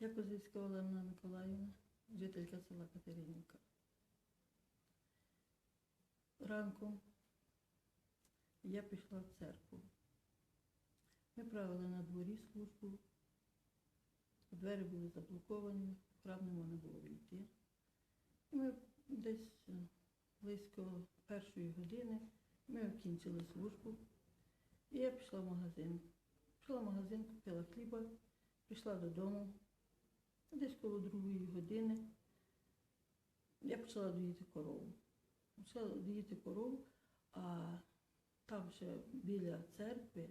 Я Козицька Олена Миколаївна, жителька села Катеринівка. Ранком я пішла в церкву. Ми правили на дворі службу. Двері були заблоковані, в храм не можна було війти. І ми десь е, близько першої години ми окінчили службу. І я пішла в магазин. Пішла в магазин, купила хліба, прийшла додому. Десь коло другої години я почала доїти корову. Почала доїти корову, а там ще біля церкви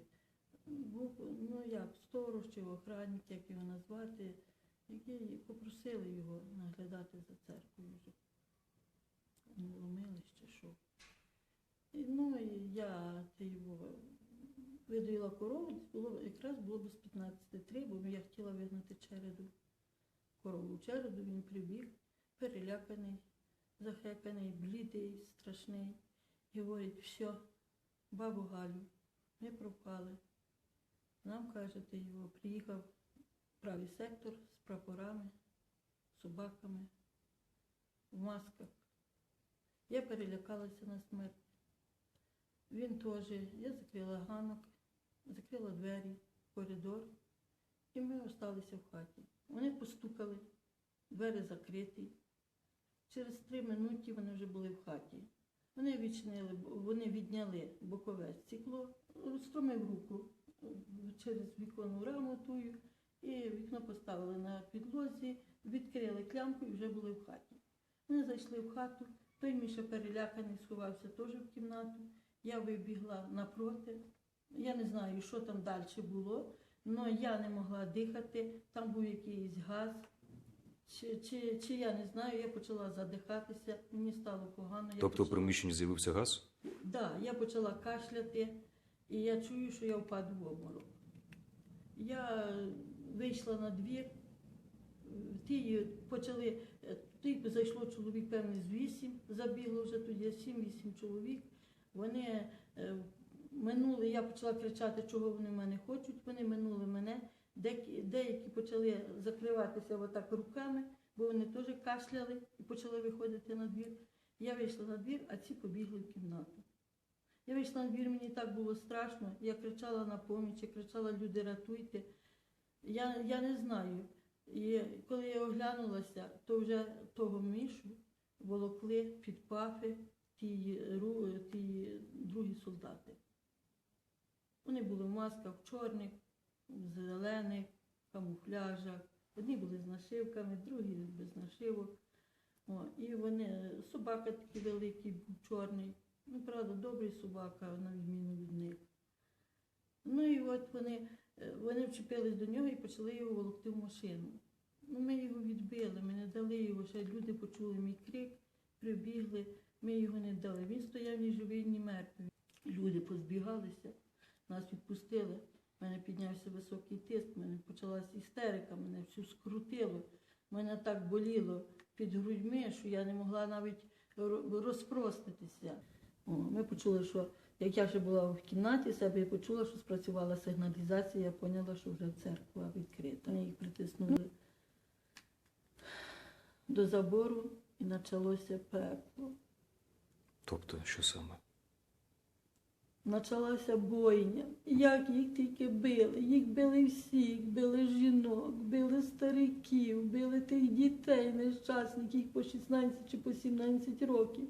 був, ну як, сторож чи охранник, як його назвати, які попросили його наглядати за церквою. Ну, ломились чи що. І, ну, і я його видоїла корову, було, якраз було без 15.3, бо я хотіла вигнати череду. Корову череду він прибіг, переляканий, захеканий, блідий, страшний. І говорить, все, бабу Галю, ми пропали. Нам, каже, ти його приїхав правий сектор з прапорами, собаками, в масках. Я перелякалася на смерть. Він теж, я закрила ганок, закрила двері, коридор, і ми залишилися в хаті. Вони постукали, двері закриті. Через три минути вони вже були в хаті. Вони відчинили, вони відняли бокове стекло, розстромив руку е, через віконну раму тую, і вікно поставили на підлозі, відкрили клямку і вже були в хаті. Вони зайшли в хату, той Міша переляканий сховався теж в кімнату. Я вибігла напроти. Я не знаю, що там далі було, але я не могла дихати, там був якийсь газ. Чи, чи, чи я не знаю, я почала задихатися, мені стало погано. Я Тобто в почала... приміщенні з'явився газ? Да, я почала кашляти, і я чую, що я впаду в обморок. Я вийшла на двір, ті почали, е, зайшло чоловік, певне, з вісім, забігло вже тоді сім-вісім чоловік. Вони е, минули, я почала кричати, чого вони в мене хочуть. Вони мене. Деякі, почали закриватися отак руками, бо вони теж кашляли і почали виходити на двір. Я вийшла на двір, а ці побігли в кімнату. Я вийшла на двір, мені так було страшно. Я кричала на поміч, я кричала, люди, рятуйте. Я, я не знаю. І коли я оглянулася, то вже того мішу волокли під пафи ті, ті другі солдати. Вони були в масках чорних, зелених, камуфляжах. Одні були з нашивками, другі без нашивок. О, і вони, собака такий великий, був чорний. Ну, правда, добрий собака, на відміну від них. Ну і от вони, е, вони вчепились до нього і почали його волокти в машину. Ну, ми його відбили, ми не дали його, ще люди почули мій крик, прибігли, ми його не дали. Він стояв ні живий, ні мертвий. Люди позбігалися, нас відпустили. У мене піднявся високий тиск, в мене почалася істерика, мене всю скрутило. Мене так боліло під грудьми, що я не могла навіть розпроститися. Ми почули, що як я вже була в кімнаті себе, я почула, що спрацювала сигналізація, я поняла, що вже церква відкрита. Вони їх притиснули до забору і почалося пекло. Тобто, що саме? Почалася бойня. Як їх тільки били. Їх били всіх, били жінок, били стариків, били тих дітей нещасних, їх по 16 чи по 17 років.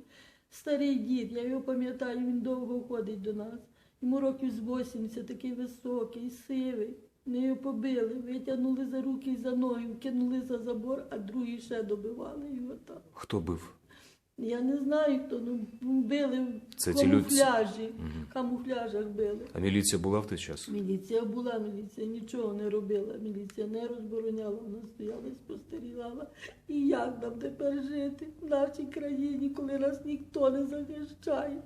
Старий дід, я його пам'ятаю, він довго ходить до нас. Йому років з 80, такий високий, сивий. Вони його побили, витягнули за руки і за ноги, кинули за забор, а другі ще добивали його там. Хто бив? Я не знаю, хто ну били в Це ті люди- камуфляжі, Мгм. в камуфляжах били. А міліція була в той час? Міліція була, міліція нічого не робила, міліція не розбороняла, вона стояла і спостерігала. І як нам тепер жити в нашій країні, коли нас ніхто не захищає?